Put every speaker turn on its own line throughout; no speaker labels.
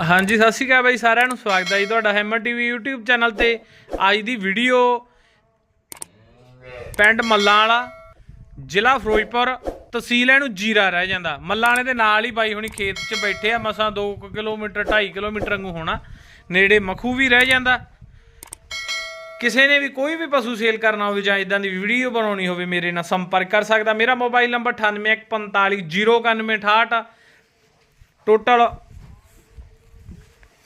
ਹਾਂਜੀ, ਸਤਿ ਸ਼੍ਰੀ ਅਕਾਲ ਬਾਈ ਸਾਰਿਆਂ ਨੂੰ, ਸਵਾਗਤ ਹੈ ਜੀ ਤੁਹਾਡਾ ਹੈਮਰ ਟੀਵੀ YouTube ਚੈਨਲ ਤੇ। ਅੱਜ ਦੀ ਵੀਡੀਓ ਪਿੰਡ ਮੱਲਾਂ ਵਾਲਾ, ਜ਼ਿਲ੍ਹਾ ਫਿਰੋਜ਼ਪੁਰ, ਤਹਿਸੀਲ ਇਹਨੂੰ ਜੀਰਾ ਰਹਿ ਜਾਂਦਾ। ਮੱਲਾਂ ਵਾਲੇ ਦੇ ਨਾਲ ਹੀ ਬਾਈ ਹੁਣੀ ਖੇਤ 'ਚ ਬੈਠੇ ਆ, ਮਸਾਂ 2 ਕਿਲੋਮੀਟਰ 2.5 ਕਿਲੋਮੀਟਰ ਵਾਂਗੂ ਹੋਣਾ। ਨੇੜੇ ਮਖੂ ਵੀ ਰਹਿ ਜਾਂਦਾ। ਕਿਸੇ ਨੇ ਵੀ ਕੋਈ ਵੀ ਪਸ਼ੂ ਸੇਲ ਕਰਨਾ ਹੋਵੇ ਜਾਂ ਇਦਾਂ ਦੀ ਵੀਡੀਓ ਬਣਾਉਣੀ ਹੋਵੇ, ਮੇਰੇ ਨਾਲ ਸੰਪਰਕ ਕਰ ਸਕਦਾ। ਮੇਰਾ ਮੋਬਾਈਲ ਨੰਬਰ 9815409168 ਟੋਟਲ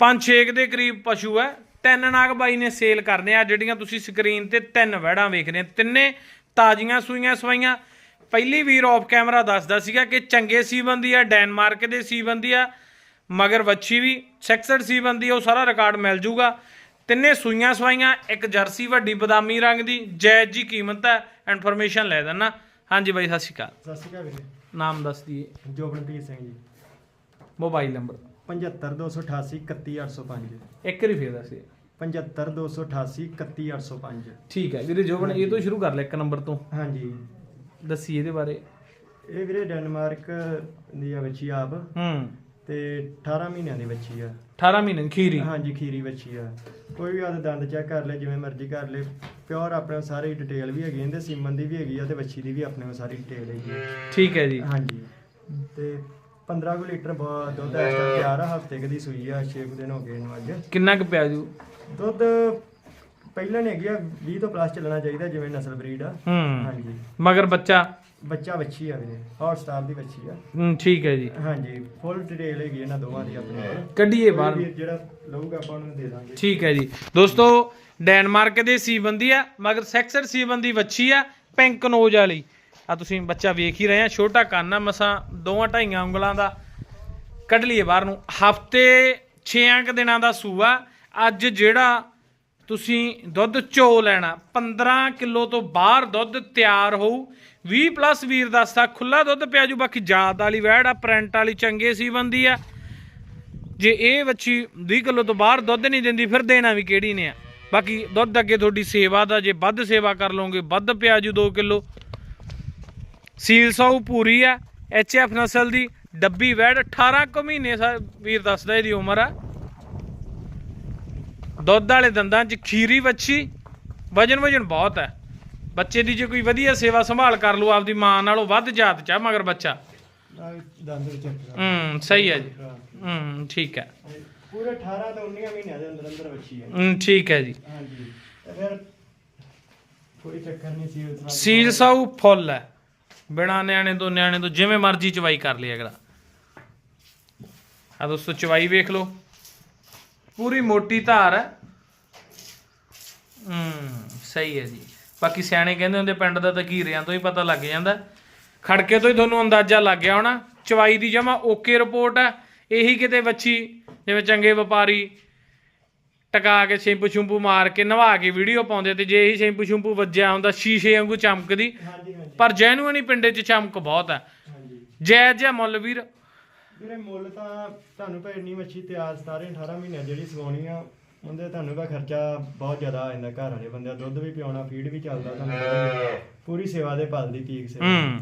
ਪੰਜ ਛੇ ਕੁ ਦੇ ਕਰੀਬ ਪਸ਼ੂ ਹੈ। ਤਿੰਨ ਨਾਗ ਬਾਈ ਨੇ ਸੇਲ ਕਰਨੇ ਆ ਜਿਹੜੀਆਂ ਤੁਸੀਂ ਸਕਰੀਨ ਤੇ ਤਿੰਨ ਵਹਿੜਾਂ ਵੇਖ ਰਹੇ ਹੋ। ਤਿੰਨੇ ਤਾਜ਼ੀਆਂ ਸੂਈਆਂ ਸਵਾਈਆਂ। ਪਹਿਲੀ ਵੀਰ ਆਫ ਕੈਮਰਾ ਦੱਸਦਾ ਸੀਗਾ ਕਿ ਚੰਗੇ ਸੀਬੰਦੀ ਆ ਡੈਨਮਾਰਕ ਦੇ ਸੀਬੰਦੀ ਆ ਮਗਰ ਵੱਛੀ ਵੀ ਸੈਕਸਡ ਸੀਬੰਦੀ ਆ ਉਹ ਸਾਰਾ ਰਿਕਾਰਡ ਮਿਲ ਜੂਗਾ। ਤਿੰਨੇ ਸੂਈਆਂ ਸਵਾਈਆਂ ਇੱਕ ਜਰਸੀ ਵੱਡੀ ਬਦਾਮੀ ਰੰਗ ਦੀ ਜਾਇਜ਼ ਜੀ ਕੀਮਤ ਹੈ। ਇਨਫੋਰਮੇਸ਼ਨ ਲੈ ਦੇਣਾ ਹਾਂਜੀ ਬਾਈ ਸਤਿ ਸ਼੍ਰੀ ਅਕਾਲ।
ਸਤਿ ਸ਼੍ਰੀ ਅਕਾਲ ਵੀਰੇ।
ਨਾਮ ਦੱਸ ਦਈਏ।
ਜੋਬਨਪ੍ਰੀਤ ਸਿੰਘ ਜੀ।
ਮੋਬਾਈਲ ਨੰਬਰ
75288 31805
ਇੱਕ ਵਾਰੀ ਫੇਰ ਦੱਸਿਓ
75288 31805
ਠੀਕ ਹੈ ਵੀਰੇ ਜੋਬਨ ਇਹ ਤੋਂ ਸ਼ੁਰੂ ਕਰ ਲੈ ਇੱਕ ਨੰਬਰ ਤੋਂ।
ਹਾਂਜੀ।
ਦੱਸੀ ਇਹਦੇ ਬਾਰੇ।
ਇਹ ਵੀਰੇ ਡੈਨਮਾਰਕ ਦੀ ਆ ਬੱਚੀ ਆਪ।
ਹੂੰ।
ਤੇ 18 ਮਹੀਨਿਆਂ ਦੀ ਬੱਚੀ ਆ।
18 ਮਹੀਨੇ ਦੀ ਖੀਰੀ।
ਹਾਂਜੀ ਖੀਰੀ ਬੱਚੀ ਆ। ਕੋਈ ਵੀ ਆਦ ਦੰਦ ਚੈੱਕ ਕਰ ਲੈ ਜਿਵੇਂ ਮਰਜ਼ੀ ਕਰ ਲੈ। ਪਿਓਰ ਆਪਣੇ ਕੋਲ ਸਾਰੀ ਡਿਟੇਲ ਵੀ ਹੈਗੀ ਇਹਦੇ ਸੀਮਨ ਦੀ ਵੀ ਹੈਗੀ ਆ ਤੇ ਬੱਚੀ ਦੀ ਵੀ ਆਪਣੇ ਕੋਲ ਸਾਰੀ ਡਿਟੇਲ ਹੈਗੀ ਆ।
ਠੀਕ ਹੈ ਜੀ।
ਹਾਂਜੀ। ਤੇ 15 ਕੁ ਲੀਟਰ ਬ- ਦੁੱਧ ਇਸ ਟਾਈਮ ਤਿਆਰ ਆ ਹਫ਼ਤੇ ਕੁ ਦੀ ਸੂਈ ਆ 6 ਦਿਨ ਹੋ ਗਏ ਇਹਨੂੰ ਅੱਜ।
ਕਿੰਨਾ ਕੁ ਪਿਆ ਜੂ?
ਦੁੱਧ ਪਹਿਲਾਂ ਨਹੀਂ ਹੈਗੀ ਆ 20 ਤੋਂ ਪਲੱਸ ਚੱਲਣਾ ਚਾਹੀਦਾ ਜਿਵੇਂ ਨਸਲ ਬਰੀਡ ਆ।
ਹੂੰ।
ਹਾਂਜੀ।
ਮਗਰ ਬੱਚਾ?
ਬੱਚਾ ਬੱਚੀ ਆ ਵੀਰੇ ਹੌਟ ਸਟਾਰ ਦੀ ਬੱਚੀ ਆ।
ਹੂੰ, ਠੀਕ ਹੈ ਜੀ।
ਹਾਂਜੀ ਫੁੱਲ ਡਿਟੇਲ ਹੈਗੀ ਇਹਨਾਂ ਦੋਵਾਂ ਦੀ ਆਪਣੇ। ਕੋਲ
ਕੱਢੀਏ ਬਾਹਰ।
ਕੋਈ ਜਿਹੜਾ ਲਊਗਾ ਆਪਾਂ ਉਹਨੂੰ ਦੇ ਦਾਂਗੇ।
ਠੀਕ ਹੈ ਜੀ। ਦੋਸਤੋ ਡੈਨਮਾਰਕ ਦੇ ਸੀਬੰਦੀ ਆ ਮਗਰ ਸੈਕਸਰ ਸੀਬੰਦੀ ਵੱਛੀ ਆ ਪਿੰਕ ਨੋਜ ਵਾਲੀ। ਆ ਤੁਸੀਂ ਬੱਚਾ ਵੇਖ ਹੀ ਰਹੇ ਆ, ਛੋਟਾ ਕਾਨਾ ਮਸਾਂ ਦੋਵਾਂ ਢਾਈਆਂ ਉਂਗਲਾਂ ਦਾ। ਕੱਢ ਲਈਏ ਬਾਹਰ ਨੂੰ। ਹਫ਼ਤੇ 6 ਕੁ ਦਿਨਾਂ ਦਾ ਸੂਆ। ਅੱਜ ਜਿਹੜਾ ਤੁਸੀਂ ਦੁੱਧ ਚੋ ਲੈਣਾ 15 ਕਿਲੋ ਤੋਂ ਬਾਹਰ ਦੁੱਧ ਤਿਆਰ ਹੋਊ। 20 ਪਲੱਸ ਵੀਰ ਦੱਸਦਾ ਖੁੱਲਾ ਦੁੱਧ ਪਿਆ ਜੂ, ਬਾਕੀ ਜਾਤ ਵਾਲੀ ਵੈੜ ਆ, ਪ੍ਰਿੰਟ ਵਾਲੀ ਚੰਗੇ ਸੀ ਬੰਦੀ ਆ। ਜੇ ਇਹ ਬੱਚੀ 20 ਕਿਲੋ ਤੋਂ ਬਾਹਰ ਦੁੱਧ ਨਹੀਂ ਦਿੰਦੀ, ਫਿਰ ਦੇਣਾ ਵੀ ਕਿਹੜੀ ਨੇ ਆ। ਬਾਕੀ ਦੁੱਧ ਅੱਗੇ ਤੁਹਾਡੀ ਸੇਵਾ ਦਾ, ਜੇ ਵੱਧ ਸੇਵਾ ਕਰ ਲਓਗੇ, ਵੱਧ ਪਿਆ ਜੂ 2 ਕਿਲੋ। ਸੀਲ ਸੌ ਪੂਰੀ ਆ ਐਚ ਐਫ ਨਸਲ ਦੀ ਡੱਬੀ ਵੈੜ 18 ਕੁ ਮਹੀਨੇ ਸਾ ਵੀਰ ਦੱਸਦਾ ਇਹਦੀ ਉਮਰ ਆ। ਦੁੱਧ ਵਾਲੇ ਦੰਦਾਂ 'ਚ ਖੀਰੀ ਵੱਛੀ ਵਜਨ ਵਜਨ ਬਹੁਤ ਹੈ ਬੱਚੇ ਦੀ ਜੇ ਕੋਈ ਵਧੀਆ ਸੇਵਾ ਸੰਭਾਲ ਕਰ ਲਓ ਆਪਦੀ ਮਾਂ ਨਾਲੋਂ ਵੱਧ ਜਾਤ ਚ ਮਗਰ ਬੱਚਾ।
ਦੰਦ
ਹੂੰ ਸਹੀ ਹੈ ਜੀ। ਹੂੰ। ਠੀਕ ਹੈ
ਪੂਰੇ 18 ਤੋਂ 19 ਮਹੀਨਿਆਂ ਦੇ ਅੰਦਰ ਅੰਦਰ ਬੱਚੀ ਹੈ
ਹੂੰ ਠੀਕ ਹੈ ਜੀ।
ਹਾਂਜੀ। ਫਿਰ ਕੋਈ ਚੱਕਰ ਨਹੀਂ ਸੀ
ਸੀਲ ਸਾਊ ਫੁੱਲ ਹੈ ਬਿਨਾ ਨਿਆਣੇ ਤੋਂ ਨਿਆਣੇ ਤੋਂ ਜਿਵੇਂ ਮਰਜ਼ੀ ਚਵਾਈ ਕਰ ਲਈ ਅਗਲਾ ਆ ਦੋਸਤੋ, ਚਵਾਈ ਵੇਖ ਲਓ। ਪੂਰੀ ਮੋਟੀ ਧਾਰ ਹੈ। ਹੂੰ, ਸਹੀ ਹੈ ਜੀ। ਬਾਕੀ ਸਿਆਣੇ ਕਹਿੰਦੇ ਹੁੰਦੇ, ਪਿੰਡ ਦਾ ਤਾਂ ਘੀਰਿਆਂ ਤੋਂ ਹੀ ਪਤਾ ਲੱਗ ਜਾਂਦਾ। ਖੜਕੇ ਤੋਂ ਹੀ ਤੁਹਾਨੂੰ ਅੰਦਾਜ਼ਾ ਲੱਗ ਗਿਆ ਹੋਣਾ। ਚਵਾਈ ਦੀ ਜਮਾ ਓਕੇ ਰਿਪੋਰਟ ਹੈ। ਇਹੀ ਕਿਤੇ ਵੱਛੀ, ਜਿਵੇਂ ਚੰਗੇ ਵਪਾਰੀ ਟਕਾ ਕੇ ਸ਼ੈਂਪੂ ਸ਼ੈਂਪੂ ਮਾਰ ਕੇ ਨਵਾ ਕੇ ਵੀਡੀਓ ਪਾਉਂਦੇ ਤੇ ਜੇ ਇਹੀ ਸ਼ੈਂਪੂ ਸ਼ੈਂਪੂ ਵੱਜਿਆ ਹੁੰਦਾ ਸ਼ੀਸ਼ੇ ਵਾਂਗੂ ਚਮਕਦੀ
ਹਾਂਜੀ ਹਾਂਜੀ।
ਪਰ ਜੈਨੂਅਨ ਹੀ ਪਿੰਡੇ 'ਚ ਚਮਕ ਬਹੁਤ ਹੈ
ਹਾਂਜੀ।
ਜਾਇਜ਼ ਜਿਹਾ ਮੁੱਲ ਵੀਰ।
ਵੀਰੇ ਮੁੱਲ ਤਾਂ ਤੁਹਾਨੂੰ ਭਾਈ ਇੰਨੀ ਮੱਛੀ ਤਿਆਰ 17 18 ਮਹੀਨੇ ਜਿਹੜੀ ਸਵਾਉਣੀ ਆ ਉਹਦੇ ਤੁਹਾਨੂੰ ਦਾ ਖਰਚਾ ਬਹੁਤ ਜ਼ਿਆਦਾ ਆ ਜਾਂਦਾ ਘਰ ਵਾਲੇ ਬੰਦੇ ਦਾ। ਦੁੱਧ ਵੀ ਪਿਆਉਣਾ ਫੀਡ ਵੀ ਚੱਲਦਾ ਤੁਹਾਨੂੰ ਪਤਾ ਹੀ ਆ। ਪੂਰੀ ਸੇਵਾ ਦੇ ਪਲਦੀ ਪੀਕ ਸੇਵਾ।
ਹੂੰ।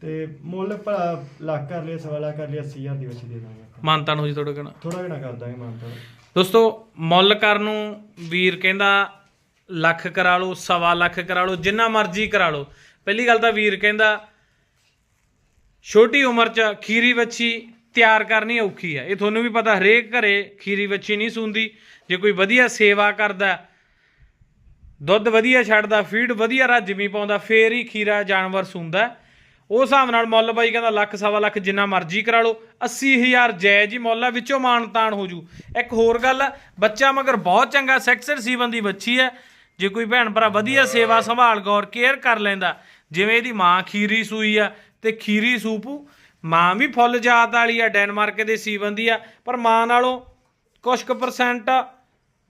ਤੇ ਮੁੱਲ ਭਲਾ ਲੱਖ ਕਰ ਲਿਆ ਸਵਾ ਲੱਖ ਕਰ ਲਿਆ 80000 ਦੀ ਮੱਛੀ ਦੇ ਦਾਂਗੇ
ਮਾਨਤਾ ਨੂੰ ਜੀ ਤੁਹਾਡੇ ਕੋਲ
ਥੋੜਾ ਘਣਾ ਕਰ ਦਾਂਗੇ ਮਾਨਤਾ
ਦੋਸਤੋ, ਮੁੱਲ ਕਰਨ ਨੂੰ ਵੀਰ ਕਹਿੰਦਾ ਲੱਖ ਕਰਾ ਲਓ, ਸਵਾ ਲੱਖ ਕਰਾ ਲਓ, ਜਿੰਨਾ ਮਰਜ਼ੀ ਕਰਾ ਲਓ। ਪਹਿਲੀ ਗੱਲ ਤਾਂ ਵੀਰ ਕਹਿੰਦਾ, ਛੋਟੀ ਉਮਰ 'ਚ ਖੀਰੀ ਵੱਛੀ ਤਿਆਰ ਕਰਨੀ ਔਖੀ ਹੈ। ਇਹ ਤੁਹਾਨੂੰ ਵੀ ਪਤਾ, ਹਰੇਕ ਘਰੇ ਖੀਰੀ ਵੱਛੀ ਨਹੀਂ ਸੁੰਦੀ। ਜੇ ਕੋਈ ਵਧੀਆ ਸੇਵਾ ਕਰਦਾ, ਦੁੱਧ ਵਧੀਆ ਛੱਡਦਾ, ਫੀਡ ਵਧੀਆ ਰੱਜਮੀ ਪਾਉਂਦਾ, ਫੇਰ ਹੀ ਖੀਰਾ ਜਾਨਵਰ ਸੁੰਦਾ। ਉਸ ਹਿਸਾਬ ਨਾਲ ਮੁੱਲ ਬਾਈ ਕਹਿੰਦਾ ਲੱਖ ਸਵਾ ਲੱਖ ਜਿੰਨਾ ਮਰਜ਼ੀ ਕਰਾ ਲਓ 80000 ਜਾਇਜ਼ ਹੀ ਮੁੱਲ ਆ ਵਿੱਚੋਂ ਮਾਣ ਤਾਣ ਹੋ ਜੂ। ਇੱਕ ਹੋਰ ਗੱਲ ਆ, ਬੱਚਾ ਮਗਰ ਬਹੁਤ ਚੰਗਾ ਸੈਕਸਰ ਸੀਵਨ ਦੀ ਬੱਚੀ ਹੈ ਜੇ ਕੋਈ ਭੈਣ ਭਰਾ ਵਧੀਆ ਸੇਵਾ ਸੰਭਾਲ ਗੌਰ ਕੇਅਰ ਕਰ ਲੈਂਦਾ ਜਿਵੇਂ ਇਹਦੀ ਮਾਂ ਖੀਰੀ ਸੂਈ ਆ ਤੇ ਖੀਰੀ ਸੂਪੂ ਮਾਂ ਵੀ ਫੁੱਲ ਜਾਤ ਵਾਲੀ ਆ ਡੈਨਮਾਰਕ ਦੇ ਸੀਵਨ ਦੀ ਆ ਪਰ ਮਾਂ ਨਾਲੋਂ ਕੁਛ ਕੁ ਪਰਸੈਂਟ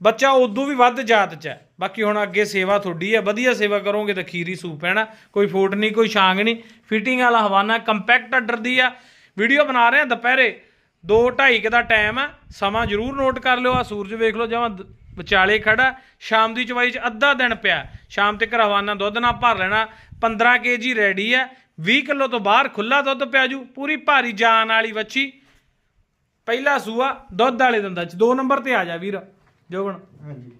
ਬੱਚਾ ਉਦੋਂ ਵੀ ਵੱਧ ਜਾਤ ਚ ਹੈ। ਬਾਕੀ ਹੁਣ ਅੱਗੇ ਸੇਵਾ ਤੁਹਾਡੀ ਹੈ, ਵਧੀਆ ਸੇਵਾ ਕਰੋਗੇ ਤਾਂ ਖੀਰੀ ਸੂਪ ਪੈਣਾ ਕੋਈ ਫੋਟ ਨਹੀਂ, ਕੋਈ ਛਾਂਗ ਨਹੀਂ। ਫਿਟਿੰਗ ਵਾਲਾ ਹਵਾਨਾ ਕੰਪੈਕਟ ਆਰਡਰ ਦੀ ਆ। ਵੀਡੀਓ ਬਣਾ ਰਹੇ ਆ ਦੁਪਹਿਰੇ 2:30 ਕੁ ਦਾ ਟਾਈਮ ਆ। ਸਮਾਂ ਜ਼ਰੂਰ ਨੋਟ ਕਰ ਲਿਓ ਆ ਸੂਰਜ ਵੇਖ ਲਓ, ਜਮਾਂ ਵਿਚਾਲੇ ਖੜਾ ਸ਼ਾਮ ਦੀ ਚਵਾਈ ਚ ਅੱਧਾ ਦਿਨ ਪਿਆ ਸ਼ਾਮ ਤੱਕ ਹਵਾਨਾ ਦੁੱਧ ਨਾਲ ਭਰ ਲੈਣਾ 15 ਕੇਜੀ ਰੈਡੀ ਹੈ। 20 ਕਿਲੋ ਤੋਂ ਬਾਹਰ ਖੁੱਲਾ ਦੁੱਧ ਪਿਆ ਜੂ, ਪੂਰੀ ਭਾਰੀ ਜਾਨ ਵਾਲੀ ਵੱਛੀ। ਪਹਿਲਾ ਸੂਆ ਦੁੱਧ ਵਾਲੇ ਦੰਦਾਂ ਚ ਦੋ ਨੰਬਰ ਤੇ ਆ ਜਾ ਵੀਰ। ਜੋਬਨ।
ਹਾਂਜੀ।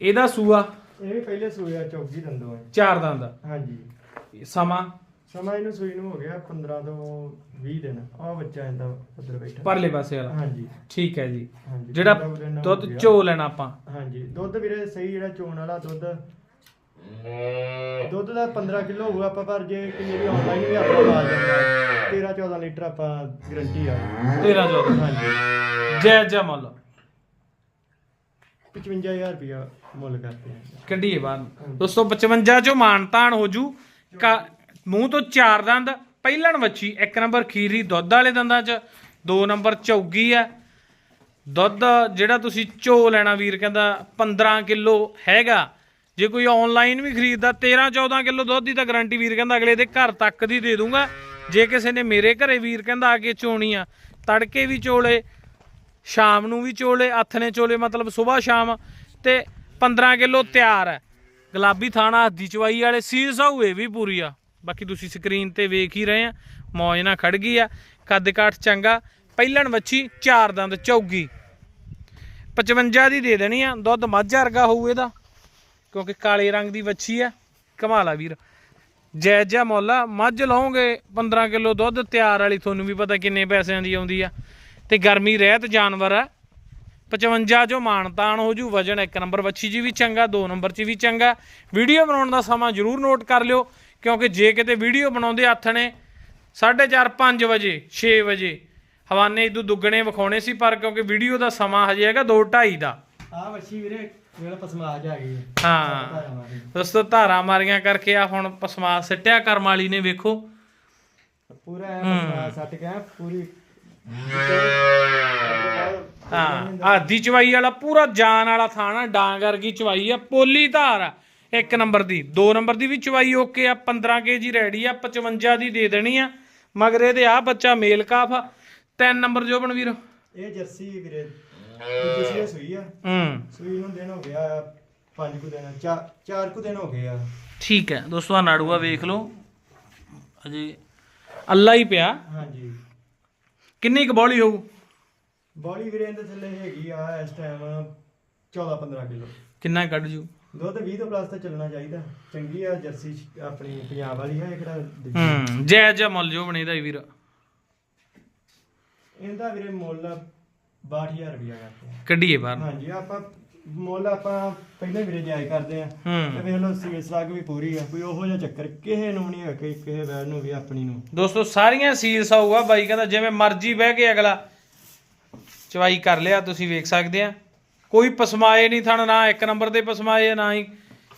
ਇਹਦਾ ਸੂਆ?
ਇਹ ਵੀ ਪਹਿਲੇ ਸੂਏ ਆ ਚੌਕੀ ਦੰਦੋਂ ਹੈ
ਚਾਰ ਦੰਦ
ਹਾਂਜੀ।
ਸਮਾਂ?
ਸਮਾਂ ਇਹਨੂੰ ਸੂਈ ਨੂੰ ਹੋ ਗਿਆ 15 ਤੋਂ 20 ਦਿਨ। ਆ ਬੱਚਾ ਇਹਦਾ ਉੱਧਰ ਬੈਠਾ।
ਪਰਲੇ ਪਾਸੇ ਵਾਲਾ।
ਹਾਂਜੀ।
ਠੀਕ ਹੈ ਜੀ।
ਹਾਂਜੀ
ਜਿਹੜਾ
15 ਦਿਨ ਹੋ
ਦੁੱਧ
ਗਿਆ।
ਚੋ ਲੈਣਾ ਆਪਾਂ।
ਹਾਂਜੀ। ਦੁੱਧ ਵੀਰੇ ਸਹੀ ਜਿਹੜਾ ਚੋਣ ਵਾਲਾ ਦੁੱਧ ਦੁੱਧ ਦਾ 15 ਕਿਲੋ ਹੋਊਗਾ ਆਪਾਂ ਪਰ ਜੇ ਕਿੰਨੀ ਵੀ ਆਨਲਾਈਨ ਵੀ ਆਪਣਾ ਮਾਲ ਜਾਂਦਾ 13 14 ਲੀਟਰ ਆਪਾਂ ਗਰੰਟੀ ਆ।
13 14
ਹਾਂਜੀ।
ਜੈ ਜੈ ਮੁੱਲ
55000 ਰੁਪਇਆ ਮੁੱਲ ਕਰਦੇ ਆ
ਕੱਢੀਏ ਬਾਹਰ ਦੋਸਤੋ 55 ਚੋਂ ਮਾਨਤਾਨ ਹੋ ਜੂ। ਕਾ- ਮੂੰਹ ਤੋਂ ਚਾਰ ਦੰਦ ਪਹਿਲਣ ਵੱਛੀ ਇੱਕ ਨੰਬਰ ਖੀਰੀ ਦੁੱਧ ਵਾਲੇ ਦੰਦਾਂ 'ਚ ਦੋ ਨੰਬਰ ਚੌਗੀ ਆ। ਦੁੱਧ ਜਿਹੜਾ ਤੁਸੀਂ ਝੋ ਲੈਣਾ ਵੀਰ ਕਹਿੰਦਾ 15 ਕਿਲੋ ਹੈਗਾ। ਜੇ ਕੋਈ ਆਨਲਾਈਨ ਵੀ ਖਰੀਦਦਾ 13 14 ਕਿਲੋ ਦੁੱਧ ਦੀ ਤਾਂ ਗਾਰੰਟੀ ਵੀਰ ਕਹਿੰਦਾ ਅਗਲੇ ਦੇ ਘਰ ਤੱਕ ਦੀ ਦੇ ਦੂੰਗਾ। ਜੇ ਕਿਸੇ ਨੇ ਮੇਰੇ ਘਰੇ ਵੀਰ ਕਹਿੰਦਾ ਆ ਕੇ ਚੋਣੀ ਆ ਤੜਕੇ ਵੀ ਚੋਲੇ, ਸ਼ਾਮ ਨੂੰ ਵੀ ਚੋਲੇ, ਹੱਥ ਨੇ ਚੋਲੇ, ਮਤਲਬ ਸਵੇਰ ਸ਼ਾਮ ਤੇ 15 ਕਿਲੋ ਤਿਆਰ ਹੈ। ਗੁਲਾਬੀ ਥਾਣਾ ਹੱਦੀ ਚਵਾਈ ਵਾਲੇ ਸੀਸ ਹੋਏ ਵੀ ਪੂਰੀ ਆ। ਬਾਕੀ ਤੁਸੀਂ ਸਕਰੀਨ ਤੇ ਵੇਖ ਹੀ ਰਹੇ ਆ, ਮੌਜ ਨਾਲ ਖੜ ਗਈ ਆ। ਕੱਦ ਕਾਠ ਚੰਗਾ, ਪਹਿਲਣ ਵੱਛੀ, ਚਾਰ ਦੰਦ ਚੌਗੀ। 55 ਦੀ ਦੇ ਦੇਣੀ ਆ, ਦੁੱਧ ਮੱਝ ਵਰਗਾ ਹੋਊ ਇਹਦਾ। ਕਿਉਂਕਿ ਕਾਲੇ ਰੰਗ ਦੀ ਵੱਛੀ ਆ। ਕਮਾਲਾ ਵੀਰ। ਜੈ ਜੈ ਮੁੱਲ, ਮੱਝ ਲਾਓਗੇ 15 ਕਿਲੋ ਦੁੱਧ, ਤਿਆਰ ਵਾਲੀ ਤੁਹਾਨੂੰ ਵੀ ਪਤਾ ਕਿੰਨੇ ਪੈਸਿਆਂ ਦੀ ਆਉਂਦੀ ਆ। ਤੇ ਗਰਮੀ ਰਹਿਤ ਜਾਨਵਰ ਆ। 55 ਜੋ ਮਾਨਤਾਨ ਹੋ ਜੂ, ਵਜਨ ਇੱਕ ਨੰਬਰ, ਵੱਛੀ ਜੀ ਵੀ ਚੰਗਾ, ਦੋ ਨੰਬਰ 'ਚ ਵੀ ਚੰਗਾ। ਵੀਡੀਓ ਬਣਾਉਣ ਦਾ ਸਮਾਂ ਜ਼ਰੂਰ ਨੋਟ ਕਰ ਲਿਓ, ਕਿਉਂਕਿ ਜੇ ਕਿਤੇ ਵੀਡੀਓ ਬਣਾਉਂਦੇ ਹੱਥ ਨੇ 4:30 5 ਵਜੇ 6 ਵਜੇ, ਹਵਾਨੇ ਇਦੋਂ ਦੁੱਗਣੇ ਵਿਖਾਉਣੇ ਸੀ ਪਰ ਕਿਉਂਕਿ ਵੀਡੀਓ ਦਾ ਸਮਾਂ ਹਜੇ ਹੈਗਾ 2:30 ਦਾ।
ਆ ਵੱਛੀ ਵੀਰੇ ਮੇਰਾ ਪਸਮਾਜ ਆ ਗਈ
ਹਾਂ। ਦੋਸਤੋ ਧਾਰਾਂ ਮਾਰੀਆਂ ਕਰਕੇ ਆ ਹੁਣ ਪਸਮਾ ਸਿੱਟਿਆ ਕਰਮ ਵਾਲੀ ਨੇ ਵੇਖੋ।
ਪੂਰਾ ਐਂ ਸੱਟ ਗਿਆ ਪੂਰੀ
ਹਾਂ ਆਦੀ ਚਵਾਈ ਵਾਲਾ ਪੂਰਾ ਜਾਨ ਵਾਲਾ ਥਾਣਾ ਡਾਂਗ ਵਰਗੀ ਚਵਾਈ ਆ ਪੋਲੀ ਧਾਰ ਆ ਇੱਕ ਨੰਬਰ ਦੀ। ਦੋ ਨੰਬਰ ਦੀ ਵੀ ਚਵਾਈ ਓਕੇ ਆ 15 ਕੇਜੀ ਰੈਡੀ ਆ 55 ਦੀ ਦੇ ਦੇਣੀ ਆ ਮਗਰ ਇਹਦੇ ਆ ਬੱਚਾ ਮੇਲ ਕਾਫ ਆ। ਤਿੰਨ ਨੰਬਰ ਜੋਬਨ ਵੀਰ।
ਇਹ ਜਰਸੀ ਵੀਰੇ। ਦੂਜੀ ਸੂਈ ਆ।
ਹੂੰ।
ਸੂਈ ਨੂੰ ਦਿਨ ਹੋ ਗਿਆ ਪੰਜ ਕੁ ਦਿਨ ਚਾਰ ਚਾਰ ਕੁ ਦਿਨ ਹੋ ਗਏ ਆ।
ਠੀਕ ਹੈ ਦੋਸਤੋ ਆ ਨਾੜੂਆ ਵੇਖ ਲਓ। ਅਜੇ ਅੱਲਾ ਹੀ ਪਿਆ।
ਹਾਂਜੀ।
ਕਿੰਨੀ ਕੁ ਬੌਲੀ ਹੋਊ?
ਬੋਡੀ ਵੀਰੇ ਇਹਦੇ ਥੱਲੇ ਹੈਗੀ ਆ ਇਸ ਟਾਈਮ 14 15 ਕਿਲੋ।
ਕਿੰਨਾ ਕੱਢ ਜੂ?
ਦੁੱਧ 20 ਤੋਂ ਪਲੱਸ ਤਾਂ ਚੱਲਣਾ ਚਾਹੀਦਾ। ਚੰਗੀ ਆ ਜਰਸੀ ਆਪਣੀ ਪੰਜਾਬ ਵਾਲੀ ਆ ਇਹ ਕਿਹੜਾ ਦੂਜੀ।
ਹੂੰ ਜੈ ਜੈ ਮੁੱਲ ਜੋ ਬਣੇਦਾ ਵੀਰ।
ਇਹਦਾ ਵੀਰੇ ਮੁੱਲ 62000 ਰੁਪਇਆ ਕਰਦੇ ਆ।
ਕੱਢੀਏ ਬਾਹਰ
ਹਾਂਜੀ ਆਪਾਂ ਮੁੱਲ ਆਪਾਂ ਪਹਿਲਾਂ ਵੀਰੇ ਜਾਇਜ਼ ਕਰਦੇ ਆ। ਤੇ ਵੇਖ ਲਓ ਸੀਸ ਲੱਗ ਵੀ ਪੂਰੀ ਆ। ਕੋਈ ਉਹੋ ਜਿਹਾ ਚੱਕਰ ਕਿਸੇ ਨੂੰ ਨਹੀਂ ਹੈ ਕਿ ਕਿਸੇ ਵੈਰ ਨੂੰ ਵੀ ਆਪਣੀ ਨੂੰ।
ਦੋਸਤੋ ਸਾਰੀਆਂ ਸੀਲਸ ਆਊਗਾ ਬਾਈ ਕਹਿੰਦਾ ਜਿਵੇਂ ਮਰਜ਼ੀ ਬਹਿ ਕੇ ਅਗਲਾ ਚਵਾਈ ਕਰ ਲਿਆ ਤੁਸੀਂ ਵੇਖ ਸਕਦੇ ਆ। ਕੋਈ ਪਸਮਾਏ ਨਹੀਂ ਥਣ ਨਾ ਇੱਕ ਨੰਬਰ ਦੇ ਪਸਮਾਏ ਆ, ਨਾ ਹੀ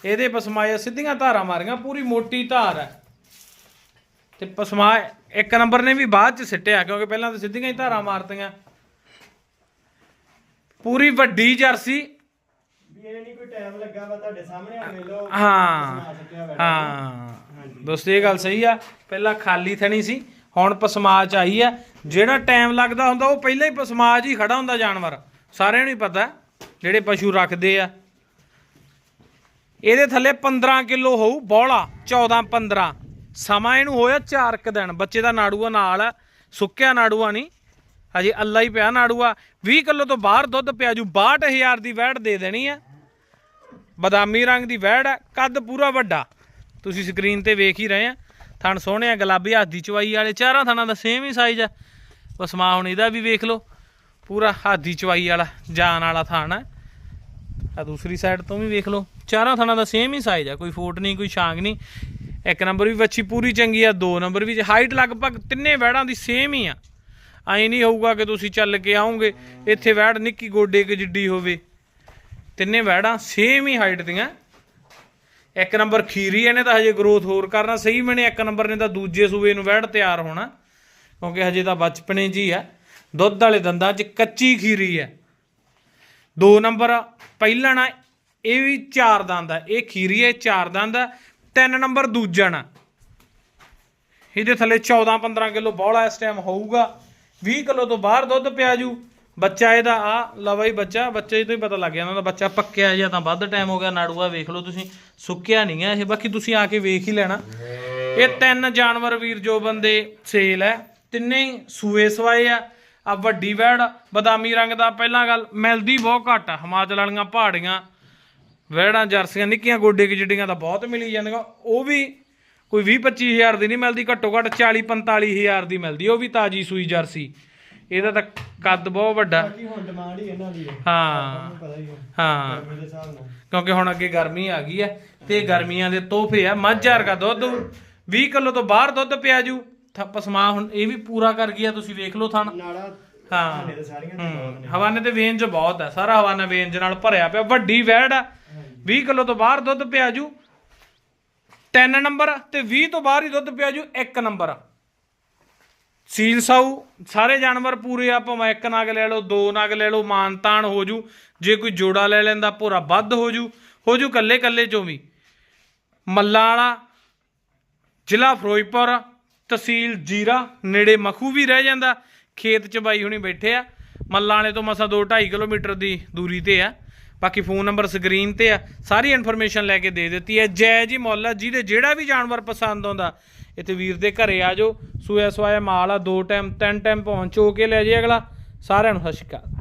ਇਹਦੇ ਪਸਮਾਏ ਆ, ਸਿੱਧੀਆਂ ਧਾਰਾਂ ਮਾਰੀਆਂ ਪੂਰੀ ਮੋਟੀ ਧਾਰ ਹੈ ਤੇ ਪਸਮਾ ਇੱਕ ਨੰਬਰ ਨੇ ਵੀ ਬਾਅਦ ਚ ਸਿੱਟਿਆ ਕਿਉਂਕਿ ਪਹਿਲਾਂ ਤਾਂ ਸਿੱਧੀਆਂ ਹੀ ਧਾਰਾਂ ਮਾਰਤੀਆਂ। ਪੂਰੀ ਵੱਡੀ ਜਰਸੀ
ਵੀ ਇਹ ਨਹੀਂ ਕੋਈ ਟਾਈਮ ਲੱਗਾ ਵਾ ਤੁਹਾਡੇ ਸਾਹਮਣੇ ਆ ਵੇਲੋ
ਹਾਂ ਹਾਂ। ਦੋਸਤੋ ਇਹ ਗੱਲ ਸਹੀ ਆ। ਪਹਿਲਾਂ ਖਾਲੀ ਥਣੀ ਸੀ ਹੁਣ ਪਸਮਾਜ ਆਈ ਆ। ਜਿਹੜਾ ਟਾਈਮ ਲੱਗਦਾ ਹੁੰਦਾ ਉਹ ਪਹਿਲਾਂ ਹੀ ਪਸਮਾਜ ਹੀ ਖੜਾ ਹੁੰਦਾ ਜਾਨਵਰ। ਸਾਰਿਆਂ ਨੂੰ ਹੀ ਪਤਾ ਜਿਹੜੇ ਪਸ਼ੂ ਰੱਖਦੇ ਆ। ਇਹਦੇ ਥੱਲੇ 15 ਕਿਲੋ ਹੋਊ ਬੋਲਾ 14 15 ਸਮਾਂ ਇਹਨੂੰ ਹੋਇਆ 4 ਕ ਦਿਨ। ਬੱਚੇ ਦਾ ਨਾੜੂਆ ਨਾਲ ਸੁੱਕਿਆ ਨਾੜੂਆ ਨਹੀਂ। ਹਜੇ ਅੱਲਾ ਹੀ ਪਿਆ ਨਾੜੂਆ। 20 ਕਿਲੋ ਤੋਂ ਬਾਹਰ ਦੁੱਧ ਪਿਆ ਜੂ 62000 ਦੀ ਵੈੜ ਦੇ ਦੇਣੀ ਆ। ਬਦਾਮੀ ਰੰਗ ਦੀ ਵੈੜ ਆ, ਕੱਦ ਪੂਰਾ ਵੱਡਾ। ਤੁਸੀਂ ਸਕਰੀਨ ਤੇ ਵੇਖ ਹੀ ਰਹੇ ਆ। ਥਣ ਸੋਹਣੇ ਆ, ਗੁਲਾਬੀ ਹੱਥ ਦੀ ਚਵਾਈ ਵਾਲੇ, ਚਾਰਾਂ ਥਣਾਂ ਦਾ ਸੇਮ ਹੀ ਸਾਈਜ਼ ਆ। ਬਸ ਮਾ, ਹੁਣ ਇਹਦਾ ਵੀ ਵੇਖ ਲਓ। ਪੂਰਾ ਹੱਥ ਦੀ ਚਵਾਈ ਵਾਲਾ, ਜਾਨ ਵਾਲਾ ਥਣ ਹੈ ਆ ਦੂਸਰੀ ਸਾਈਡ ਤੋਂ ਵੀ ਵੇਖ ਲਓ। ਚਾਰਾਂ ਥਣਾਂ ਦਾ ਸੇਮ ਹੀ ਸਾਈਜ਼ ਆ, ਕੋਈ ਫੋਟ ਨਹੀਂ, ਕੋਈ ਛਾਂਗ ਨਹੀਂ। ਇੱਕ ਨੰਬਰ ਵੀ ਵੱਛੀ ਪੂਰੀ ਚੰਗੀ ਆ, ਦੋ ਨੰਬਰ ਵੀ ਹਾਈਟ ਲਗਭਗ ਤਿੰਨੇ ਵੈੜਾਂ ਦੀ ਸੇਮ ਹੀ ਆ। ਐਂ ਨਹੀਂ ਹੋਊਗਾ ਕਿ ਤੁਸੀਂ ਚੱਲ ਕੇ ਆਉਂਗੇ, ਇੱਥੇ ਵੈੜ ਨਿੱਕੀ ਗੋਡੇ ਕਿ ਜਿੱਡੀ ਹੋਵੇ। ਤਿੰਨੇ ਵੈੜਾਂ ਸੇਮ ਹੀ ਹਾਈਟ ਦੀਆਂ। ਇੱਕ ਨੰਬਰ ਖੀਰੀ ਇਹਨੇ ਤਾਂ ਹਜੇ ਗਰੋਥ ਹੋਰ ਕਰਨਾ। ਸਹੀ ਮੈਨੇ ਇੱਕ ਨੰਬਰ ਨੇ ਤਾਂ ਦੂਜੇ ਸੂਬੇ ਨੂੰ ਵੈੜ ਤਿਆਰ ਹੋਣਾ, ਕਿਉਂਕਿ ਹਜੇ ਤਾਂ ਬਚਪਨੇ ਜੀ ਆ। ਦੁੱਧ ਵਾਲੇ ਦੰਦਾਂ 'ਚ ਕੱਚੀ ਖੀਰੀ ਹੈ ਦੋ ਨੰਬਰ ਪਹਿਲਾ ਨਾ ਇਹ ਵੀ ਚਾਰ ਦੰਦ ਆ। ਇਹ ਖੀਰੀ ਹੈ ਚਾਰ ਦੰਦ ਆ। ਤਿੰਨ ਨੰਬਰ ਦੂਜਾ ਨਾ। ਇਹਦੇ ਥੱਲੇ 14 15 ਕਿਲੋ ਬੌਲਾ ਇਸ ਟਾਈਮ ਹੋਊਗਾ। 20 ਕਿਲੋ ਤੋਂ ਬਾਹਰ ਦੁੱਧ ਪਿਆ ਜੂ। ਬੱਚਾ ਇਹਦਾ ਆ ਲਵਾ ਹੀ ਬੱਚਾ, ਬੱਚੇ ਤੋਂ ਹੀ ਪਤਾ ਲੱਗ ਜਾਂਦਾ ਦਾ ਬੱਚਾ ਪੱਕਿਆ ਜਾਂ ਤਾਂ ਵੱਧ ਟਾਈਮ ਹੋ ਗਿਆ, ਨਾੜੂਆ ਵੇਖ ਲਓ ਤੁਸੀਂ, ਸੁੱਕਿਆ ਨਹੀਂ ਹੈ ਇਹ, ਬਾਕੀ ਤੁਸੀਂ ਆ ਕੇ ਵੇਖ ਹੀ ਲੈਣਾ। ਇਹ ਤਿੰਨ ਜਾਨਵਰ ਵੀਰ ਜੋ ਬੰਦੇ, ਸੇਲ ਹੈ, ਤਿੰਨੇ ਹੀ ਸੂਏ ਸਵਾਏ ਆ। ਆ ਵੱਡੀ ਵੈੜ, ਬਦਾਮੀ ਰੰਗ ਦਾ ਪਹਿਲਾਂ ਗੱਲ, ਮਿਲਦੀ ਬਹੁਤ ਘੱਟ ਆ, ਹਿਮਾਚਲ ਵਾਲੀਆਂ ਪਹਾੜੀਆਂ। ਵੈੜਾਂ, ਜਰਸੀਆਂ, ਨਿੱਕੀਆਂ ਗੋਡੇ ਕੀ ਜਿੱਡੀਆਂ ਤਾਂ ਬਹੁਤ ਮਿਲੀ ਜਾਂਦੀਆਂ। ਉਹ ਵੀ ਕੋਈ 20 25000 ਦੀ ਨਹੀਂ ਮਿਲਦੀ ਘੱਟੋ ਘੱਟ 40 45000 ਦੀ ਮਿਲਦੀ ਉਹ ਵੀ ਤਾਜੀ ਸੂਈ ਜਰਸੀ। ਇਹਦਾ ਤਾਂ ਕੱਦ ਬਹੁਤ ਵੱਡਾ।
ਬਾਕੀ ਹੁਣ ਡਿਮਾਂਡ ਹੀ ਇਹਨਾਂ ਦੀ ਹੈ।
ਹਾਂ।
ਤੁਹਾਨੂੰ ਪਤਾ ਹੀ ਹੈ।
ਹਾਂ।
ਗਰਮੀ ਦੇ ਹਿਸਾਬ ਨਾਲ।
ਕਿਉਂਕਿ ਹੁਣ ਅੱਗੇ ਗਰਮੀ ਆ ਗਈ ਹੈ ਤੇ ਗਰਮੀਆਂ ਦੇ ਤੋਹਫੇ ਆ। ਮੱਝ ਵਰਗਾ ਦੁੱਧ 20 ਕਿਲੋ ਤੋਂ ਬਾਹਰ ਦੁੱਧ ਪਿਆ ਜੂ। ਪਸਮਾ ਹੁਣ ਇਹ ਵੀ ਪੂਰਾ ਕਰ ਗਿਆ ਤੁਸੀਂ ਵੇਖ ਲਓ ਥਣ। ਹਾਂ। ਹਵਾਨੇ ਤੇ ਵੇਂਜ ਬਹੁਤ ਹੈ ਸਾਰਾ ਹਵਾਨਾ ਵੇਂਜ ਨਾਲ ਭਰਿਆ ਪਿਆ। ਵੱਡੀ ਵੈੜ ਆ। 20 ਕਿਲੋ ਤੋਂ ਬਾਹਰ ਦੁੱਧ ਪਿਆ ਜੂ। 3 ਨੰਬਰ ਤੇ 20 ਤੋਂ ਬਾਹਰ ਹੀ ਦੁੱਧ ਪਿਆ ਜੂ 1 ਨੰਬਰ ਸੀਲ ਸਾਊ, ਸਾਰੇ ਜਾਨਵਰ ਪੂਰੇ ਆ, ਭਾਵੇਂ ਇੱਕ ਨਾਗ ਲੈ ਲਓ, ਦੋ ਨਾਗ ਲੈ ਲਓ, ਮਾਨਤਾਨ ਹੋ ਜੂ। ਜੇ ਕੋਈ ਜੋੜਾ ਲੈ ਲੈਂਦਾ ਪੂਰਾ ਵੱਧ ਹੋ ਜੂ। ਹੋ ਜੂ ਕੱਲੇ ਕੱਲੇ ਚੋਂ ਵੀ ਮੱਲਾਂ ਵਾਲਾ, ਜ਼ਿਲ੍ਹਾ ਫਿਰੋਜ਼ਪੁਰ, ਤਹਿਸੀਲ ਜੀਰਾ, ਨੇੜੇ ਮਖੂ ਵੀ ਰਹਿ ਜਾਂਦਾ। ਖੇਤ ਚ ਬਾਈ ਹੁਣੀ ਬੈਠੇ ਆ। ਮੱਲਾਂ ਵਾਲੇ ਤੋਂ ਮਸਾ 2.5 ਕਿਲੋਮੀਟਰ ਦੀ ਦੂਰੀ ਤੇ ਆ। ਬਾਕੀ ਫੋਨ ਨੰਬਰ ਸਕਰੀਨ ਤੇ ਆ, ਸਾਰੀ ਇਨਫੋਰਮੇਸ਼ਨ ਲੈ ਕੇ ਦੇ ਦਿੱਤੀ ਹੈ। ਜੈ ਜੀ ਮੁੱਲ ਜਿਹਦੇ ਜਿਹੜਾ ਵੀ ਜਾਨਵਰ ਪਸੰਦ ਆਉਂਦਾ, ਇੱਥੇ ਵੀਰ ਦੇ ਘਰੇ ਆ ਜਾਓ। ਸੂਆ ਸਵਾਇਆ ਮਾਲ ਆ, ਦੋ ਟਾਈਮ, ਤਿੰਨ ਟਾਈਮ ਪਹੁੰਚੋ ਕੇ ਲੈ ਜੇ ਅਗਲਾ। ਸਾਰਿਆਂ ਨੂੰ ਸਤਿ ਸ਼੍ਰੀ ਅਕਾਲ।